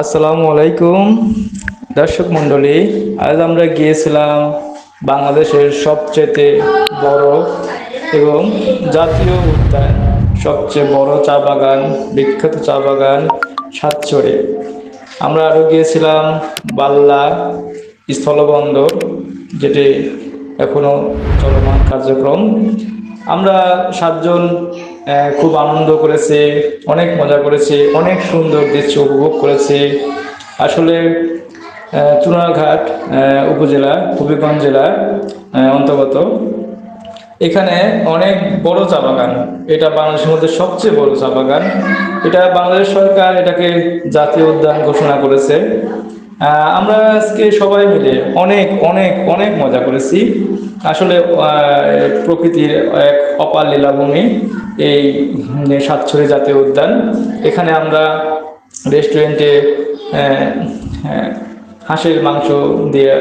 আসসালামু আলাইকুম। দর্শক মণ্ডলী, আজ আমরা গিয়েছিলাম বাংলাদেশের সবচেয়ে বড় এবং জাতীয় উদ্যান, সবচেয়ে বড় চা বাগান, বিখ্যাত চা বাগান সাতচরে। আমরা আরও গিয়েছিলাম বাল্লা স্থলবন্দর, যেটি এখনও চলমান কার্যক্রম। আমরা সাতজন খুব আনন্দ করেছে, অনেক মজা করেছে, অনেক সুন্দর দৃশ্য উপভোগ করেছে। আসলে চুনাঘাট উপজেলা, হবিগঞ্জ জেলা অন্তর্গত। এখানে অনেক বড় চা বাগান। এটা বাংলাদেশের মধ্যে সবচেয়ে বড় চা বাগান। এটা বাংলাদেশ সরকার এটাকে জাতীয় উদ্যান ঘোষণা করেছে। আমরা আজকে সবাই মিলে অনেক অনেক অনেক মজা করেছি। আসলে প্রকৃতির এক অপার লীলাভূমি। এই সাতছড়ি জাতীয় উদ্যান। এখানে আমরা রেস্টুরেন্টে হাঁসের মাংস দিয়ে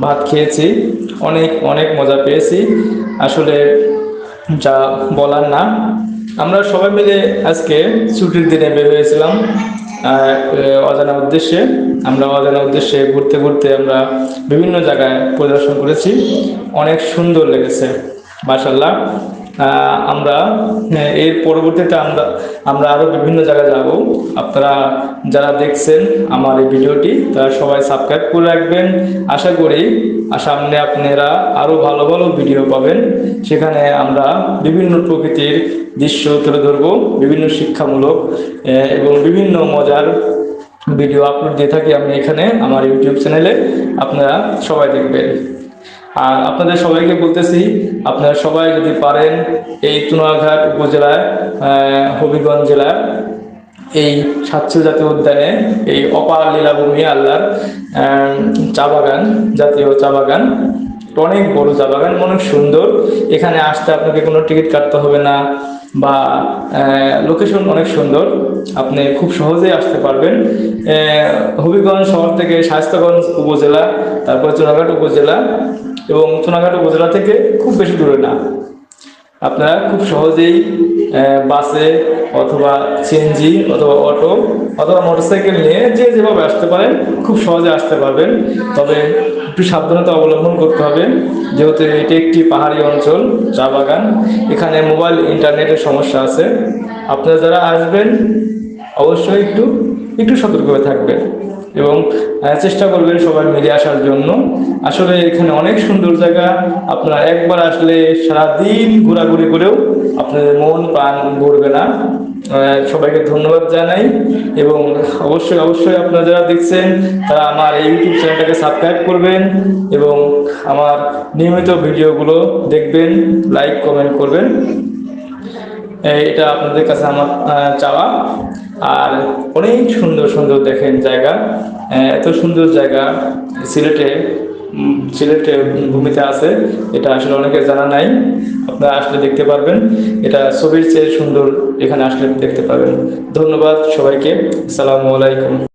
ভাত খেয়েছি। অনেক অনেক মজা পেয়েছি। আসলে যা বলার না। আমরা সবাই মিলে আজকে ছুটির দিনে বের হয়েছিলাম। অজানা উদ্দেশ্যে আমরা অজানা উদ্দেশ্যে ঘুরতে ঘুরতে আমরা বিভিন্ন জায়গায় পরিদর্শন করেছি। অনেক সুন্দর লেগেছে মাশাল্লাহ আহ, আমরা এর পরবর্তীতে আমরা আমরা আরও বিভিন্ন জায়গায় যাব। আপনারা যারা দেখছেন আমার এই ভিডিওটি, তারা সবাই সাবস্ক্রাইব করে রাখবেন। আশা করি সামনে আপনারা আরও ভালো ভালো ভিডিও পাবেন। সেখানে আমরা বিভিন্ন প্রকৃতির দৃশ্য তুলে ধরবো, বিভিন্ন শিক্ষামূলক এবং বিভিন্ন মজার ভিডিও আপলোড দিয়ে থাকি আমি এখানে, আমার ইউটিউব চ্যানেলে আপনারা সবাই দেখবেন। আর আপনাদের সবাইকে বলতেছি, আপনারা সবাই যদি পারেন এই চুনাঘাট উপজেলায় হবিগঞ্জ জেলার এই সাতশো জাতীয় উদ্যানে এই অপার লীলাভূমি আল্লাহর চা বাগান, জাতীয় চা বাগান, অনেক বড় চা বাগান, অনেক সুন্দর। এখানে আসতে আপনাকে কোনো টিকিট কাটতে হবে না বা লোকেশন অনেক সুন্দর। আপনি খুব সহজেই আসতে পারবেন। হবিগঞ্জ শহর থেকে স্বাস্থ্যগঞ্জ উপজেলা, তারপর চুনাঘাট উপজেলা এবং চুনাঘাট উপজেলা থেকে খুব বেশি দূরে না। আপনারা খুব সহজেই বাসে অথবা সিএনজি অথবা অটো অথবা মোটরসাইকেল নিয়ে যে যেভাবে আসতে পারেন, খুব সহজে আসতে পারবেন। তবে একটু সাবধানতা অবলম্বন করতে হবে। যেহেতু এটি একটি পাহাড়ি অঞ্চল, চা বাগান, এখানে মোবাইল, ইন্টারনেটের সমস্যা আছে। আপনারা যারা আসবেন, অবশ্যই একটু একটু সতর্ক হয়ে থাকবেন এবং চেষ্টা করবেন সবাই মিলে আসার জন্য। আসলে এখানে অনেক সুন্দর জায়গা। আপনারা একবার আসলে সারাদিন ঘোরাঘুরি করেও আপনাদের মন, প্রাণ ভরবে না। সবাইকে ধন্যবাদ জানাই। এবং অবশ্যই অবশ্যই আপনারা যারা দেখছেন, তারা আমার এই ইউটিউব চ্যানেলটাকে সাবস্ক্রাইব করবেন এবং আমার নিয়মিত ভিডিওগুলো দেখবেন, লাইক, কমেন্ট করবেন। এটা আপনাদের কাছে আমার চাওয়া। আর অনেক সুন্দর সুন্দর দেখেন জায়গা। এত সুন্দর জায়গা সিলেটে সিলেটে ভূমিতে আছে। এটা আসলে অনেকের জানা নাই। আপনারা আসলে দেখতে পারবেন। এটা ছবির চেয়ে সুন্দর এখানে আসলে দেখতে পাবেন। ধন্যবাদ সবাইকে। আসসালামু আলাইকুম।